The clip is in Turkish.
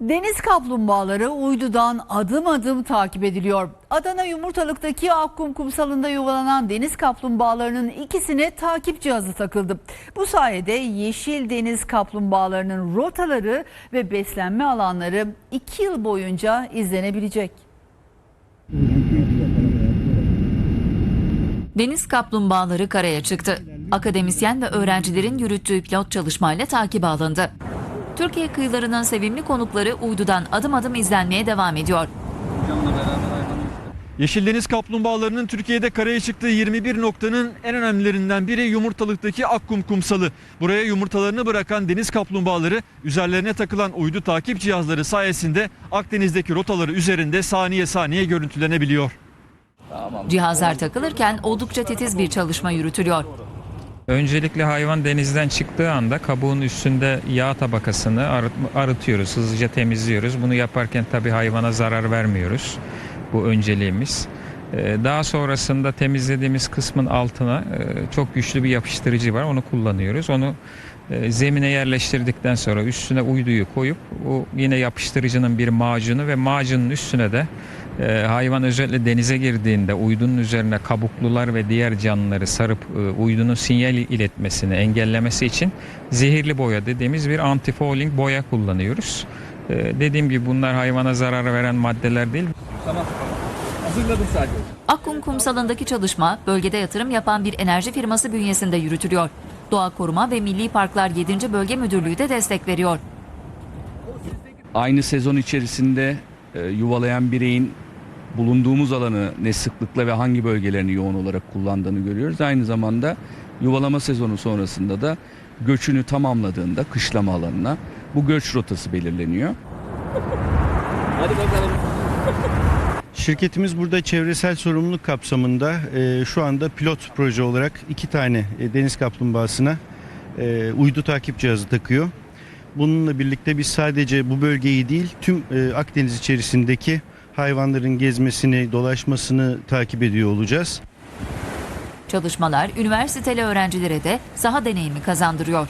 Deniz kaplumbağaları uydudan adım adım takip ediliyor. Adana Yumurtalık'taki Akkum kumsalında yuvalanan deniz kaplumbağalarının ikisine takip cihazı takıldı. Bu sayede yeşil deniz kaplumbağalarının rotaları ve beslenme alanları 2 yıl boyunca izlenebilecek. Deniz kaplumbağaları karaya çıktı. Akademisyen ve öğrencilerin yürüttüğü pilot çalışmayla takibe alındı. Türkiye kıyılarının sevimli konukları uydudan adım adım izlenmeye devam ediyor. Yeşil deniz kaplumbağalarının Türkiye'de karaya çıktığı 21 noktanın en önemlilerinden biri yumurtalıktaki Akkum kumsalı. Buraya yumurtalarını bırakan deniz kaplumbağaları üzerlerine takılan uydu takip cihazları sayesinde Akdeniz'deki rotaları üzerinde saniye saniye görüntülenebiliyor. Cihazlar takılırken oldukça titiz bir çalışma yürütülüyor. Öncelikle hayvan denizden çıktığı anda kabuğun üstünde yağ tabakasını arıt- arıtıyoruz, hızlıca temizliyoruz. Bunu yaparken tabii hayvana zarar vermiyoruz. Bu önceliğimiz. Ee, Daha sonrasında temizlediğimiz kısmın altına e, çok güçlü bir yapıştırıcı var. Onu kullanıyoruz. Onu e, zemine yerleştirdikten sonra üstüne uyduyu koyup o yine yapıştırıcının bir macunu ve macunun üstüne de e, hayvan özellikle denize girdiğinde uydunun üzerine kabuklular ve diğer canlıları sarıp e, uydunun sinyal iletmesini engellemesi için zehirli boya dediğimiz bir antifouling boya kullanıyoruz. E, dediğim gibi bunlar hayvana zarar veren maddeler değil. Akkum kumsalındaki çalışma bölgede yatırım yapan bir enerji firması bünyesinde yürütülüyor. Doğa Koruma ve Milli Parklar 7. Bölge Müdürlüğü de destek veriyor. aynı sezon içerisinde e, yuvalayan bireyin bulunduğumuz alanı ne sıklıkla ve hangi bölgelerini yoğun olarak kullandığını görüyoruz. Aynı zamanda yuvalama sezonu sonrasında da göçünü tamamladığında kışlama alanına bu göç rotası belirleniyor. Şirketimiz burada çevresel sorumluluk kapsamında e, şu anda pilot proje olarak iki tane e, deniz kaplumbağasına e, uydu takip cihazı takıyor. Bununla birlikte biz sadece bu bölgeyi değil tüm e, Akdeniz içerisindeki hayvanların gezmesini, dolaşmasını takip ediyor olacağız. Çalışmalar üniversiteli öğrencilere de saha deneyimi kazandırıyor.